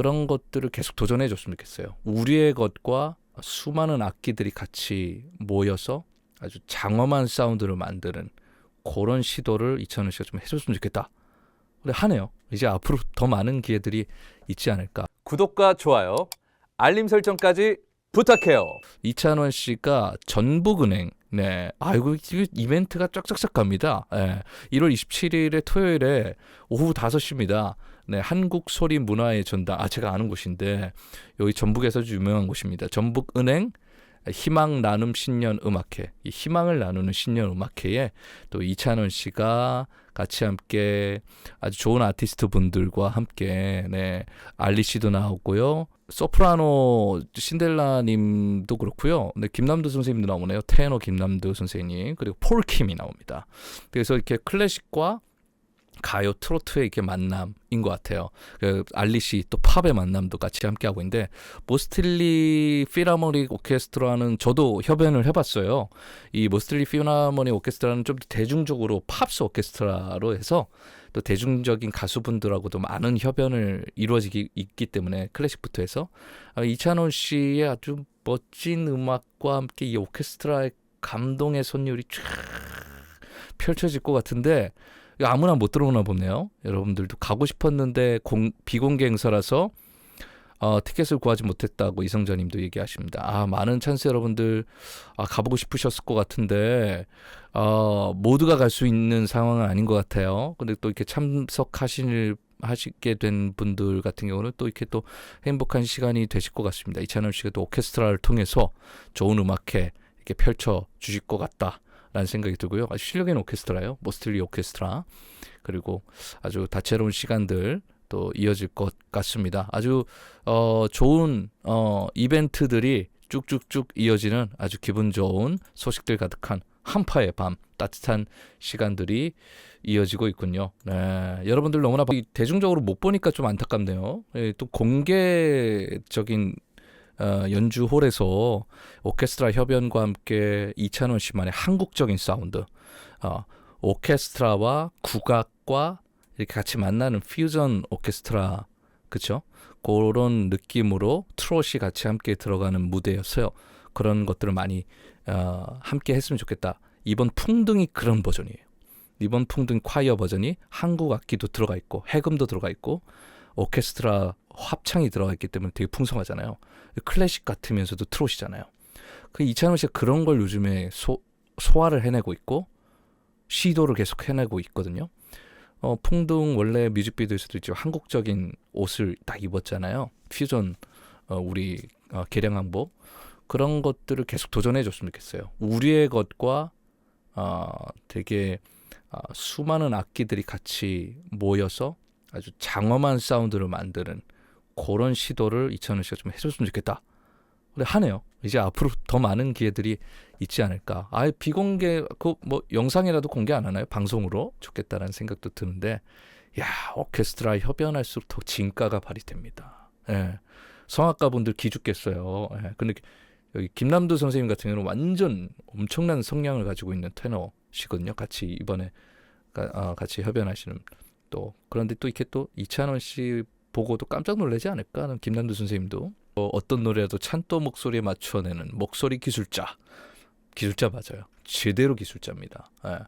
그런 것들을 계속 도전해 줬으면 좋겠어요. 우리의 것과 수많은 악기들이 같이 모여서 아주 장엄한 사운드를 만드는 그런 시도를 이찬원 씨가 좀 해줬으면 좋겠다. 그래 하네요. 이제 앞으로 더 많은 기회들이 있지 않을까. 구독과 좋아요, 알림 설정까지 부탁해요. 이찬원 씨가 전북은행 네 아이고 이벤트가 쫙쫙쫙 갑니다. 예. 1월 27일에 토요일에 오후 5시입니다. 네 한국 소리 문화의 전당 아 제가 아는 곳인데 여기 전북에서 유명한 곳입니다. 전북은행 희망 나눔 신년 음악회 이 희망을 나누는 신년 음악회에 또 이찬원 씨가 같이 함께 아주 좋은 아티스트 분들과 함께 네 알리 씨도 나오고요. 소프라노 신델라님도 그렇고요. 네, 김남도 선생님도 나오네요. 테너 김남도 선생님 그리고 폴킴이 나옵니다. 그래서 이렇게 클래식과 가요 트로트의 이렇게 만남인 것 같아요. 그 알리 씨또 팝의 만남도 같이 함께 하고 있는데 모스틸리 피라모닉 오케스트라는 저도 협연을 해봤어요. 이 모스틸리 피라모닉 오케스트라는 좀 대중적으로 팝스 오케스트라로 해서 또 대중적인 가수분들하고도 많은 협연을 이루어지기 있기 때문에 클래식부터 해서 아, 이찬원 씨의 아주 멋진 음악과 함께 이 오케스트라의 감동의 선율이 쫙 펼쳐질 것 같은데 이거 아무나 못 들어오나 보네요. 여러분들도 가고 싶었는데 공, 비공개 행사라서 어, 티켓을 구하지 못했다고 이성자님도 얘기하십니다. 아 많은 찬스 여러분들 아, 가보고 싶으셨을 것 같은데 어, 모두가 갈 수 있는 상황은 아닌 것 같아요. 근데 또 이렇게 참석하실 하시게 된 분들 같은 경우는 또 이렇게 또 행복한 시간이 되실 것 같습니다. 이찬원 씨가 또 오케스트라를 통해서 좋은 음악회 이렇게 펼쳐 주실 것 같다. 라는 생각이 들고요. 아주 실력 있는 오케스트라요. 모스틀리 오케스트라. 그리고 아주 다채로운 시간들 또 이어질 것 같습니다. 아주 어 좋은 어 이벤트들이 쭉쭉쭉 이어지는 아주 기분 좋은 소식들 가득한 한파의 밤 따뜻한 시간들이 이어지고 있군요. 네, 여러분들 너무나 이 대중적으로 못 보니까 좀 안타깝네요. 예, 또 공개적인 어, 연주 홀에서 오케스트라 협연과 함께 이찬원 씨만의 한국적인 사운드, 어, 오케스트라와 국악과 이렇게 같이 만나는 퓨전 오케스트라, 그쵸? 그런 느낌으로 트롯이 같이 함께 들어가는 무대였어요. 그런 것들을 많이 어, 함께 했으면 좋겠다. 이번 풍등이 그런 버전이에요. 이번 풍등 콰이어 버전이 한국 악기도 들어가 있고 해금도 들어가 있고 오케스트라 합창이 들어가 있기 때문에 되게 풍성하잖아요. 클래식 같으면서도 트롯이잖아요. 그 이찬원 씨가 그런 걸 요즘에 소, 소화를 해내고 있고 시도를 계속 해내고 있거든요. 어, 풍등 원래 뮤직비디오에서도 있죠. 한국적인 옷을 딱 입었잖아요. 퓨전 어, 우리 어, 개량한복 그런 것들을 계속 도전해 줬으면 좋겠어요. 우리의 것과 어, 되게 어, 수많은 악기들이 같이 모여서 아주 장엄한 사운드를 만드는 그런 시도를 이찬원 씨가 좀 해줬으면 좋겠다. 그래 하네요. 이제 앞으로 더 많은 기회들이 있지 않을까. 아예 비공개 그 뭐 영상이라도 공개 안 하나요? 방송으로 좋겠다라는 생각도 드는데 야 오케스트라 협연할수록 더 진가가 발휘됩니다. 예. 성악가 분들 기죽겠어요. 예. 근데 여기 김남도 선생님 같은 경우는 완전 엄청난 성량을 가지고 있는 테너시거든요. 같이 이번에 가, 어, 같이 협연하시는 또 그런데 또 이렇게 또 이찬원 씨 보고도 깜짝 놀라지 않을까 하는 김남도 선생님도. 어, 어떤 노래라도 찬또 목소리에 맞춰내는 목소리 기술자. 기술자 맞아요. 제대로 기술자입니다. 예.